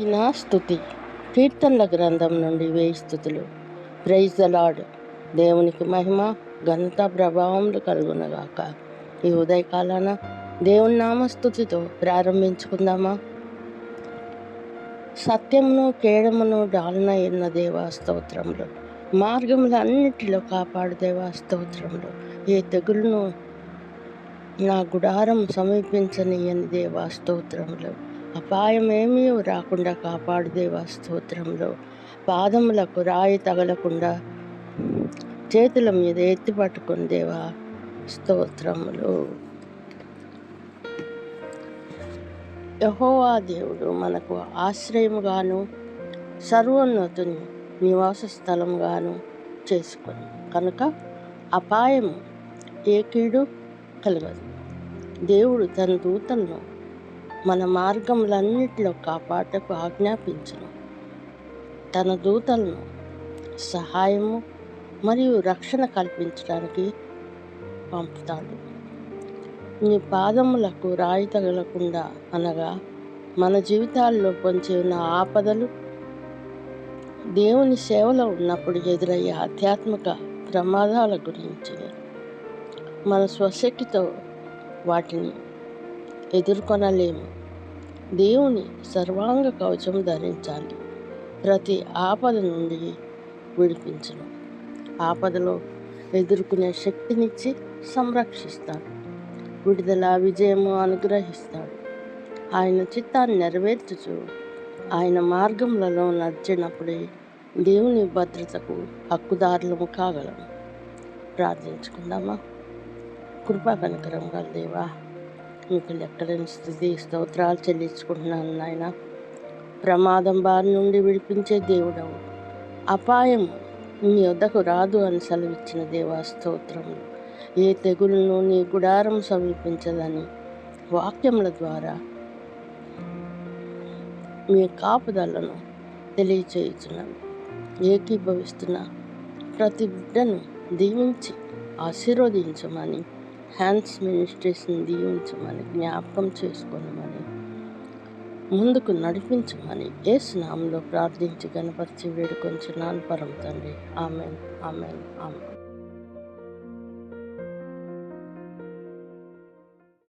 నా స్థుతి. కీర్తనల గ్రంథం నుండి వేయి స్థుతులు. ప్రైజ్ ద లార్డ్ దేవునికి మహిమ ఘనత ప్రభావములు కలుగునగాక. ఈ ఉదయకాలాన దేవుని నామస్థుతితో ప్రారంభించుకుందామా? సత్యమును కేడమును డాలన ఎన్న దేవా స్తోత్రములు. మార్గములన్నిటిలో కాపాడు దేవా స్తోత్రములు. ఏ తెగులను నా గుడారం సమీపించనీయని దేవా స్తోత్రములు. అపాయమేమీ రాకుండా కాపాడు దేవా స్తోత్రంలో. పాదములకు రాయి తగలకుండా చేతుల మీద ఎత్తి పట్టుకుని దేవా స్తోత్రములు. యహోవా దేవుడు మనకు ఆశ్రయముగాను సర్వోన్నతుని నివాస స్థలంగాను చేసుకుని. కనుక అపాయము ఏ కీడు కలగదు. దేవుడు తన దూతలను మన మార్గములన్నిటిలో కాపాటకు ఆజ్ఞాపించను. తన దూతలను సహాయము మరియు రక్షణ కల్పించడానికి పంపుతాడు. నీ పాదములకు రాయి తగలకుండా అనగా మన జీవితాల్లో పొంచి ఉన్న ఆపదలు దేవుని సేవలో ఉన్నప్పుడు ఎదురయ్యే ఆధ్యాత్మిక ప్రమాదాల గురించి మన స్వశక్తితో వాటిని ఎదుర్కొనలేము. దేవుని సర్వాంగ కవచం ధరించాలి. ప్రతి ఆపద నుండి విడిపించను. ఆపదలో ఎదుర్కొనే శక్తినిచ్చి సంరక్షిస్తాడు. విడుదల విజయము అనుగ్రహిస్తాడు. ఆయన చిత్తాన్ని నెరవేర్చుచు ఆయన మార్గములలో నడిచినప్పుడే దేవుని భద్రతకు హక్కుదారులము కాగలము. ప్రార్థించుకుందామా? కృపా కనకరం దేవా మీకు లెక్కలేని స్థితి స్తోత్రాలు చెల్లించుకుంటున్నాను నాయన. ప్రమాదం బారి నుండి విడిపించే దేవుడవు. అపాయం నీ వద్దకు రాదు అని సెలవిచ్చిన దేవా స్తోత్రములు ఏ తెగులను నీ గుడారం సమీపించదని వాక్యముల ద్వారా మీ కాపుదలను తెలియచేయుచున్నాను. ఏకీభవిస్తున్న ప్రతి బిడ్డను దీవించి ఆశీర్వదించమని హ్యాండ్స్ మినిస్ట్రీస్ని దీవించమని జ్ఞాపకం చేసుకోనమని ముందుకు నడిపించమని ఏ స్నామంలో ప్రార్థించి గణపరిచి వేడుకొంచున్నాను పరం తండ్రి. ఆమెన్. ఆమెన్. ఆమెన్.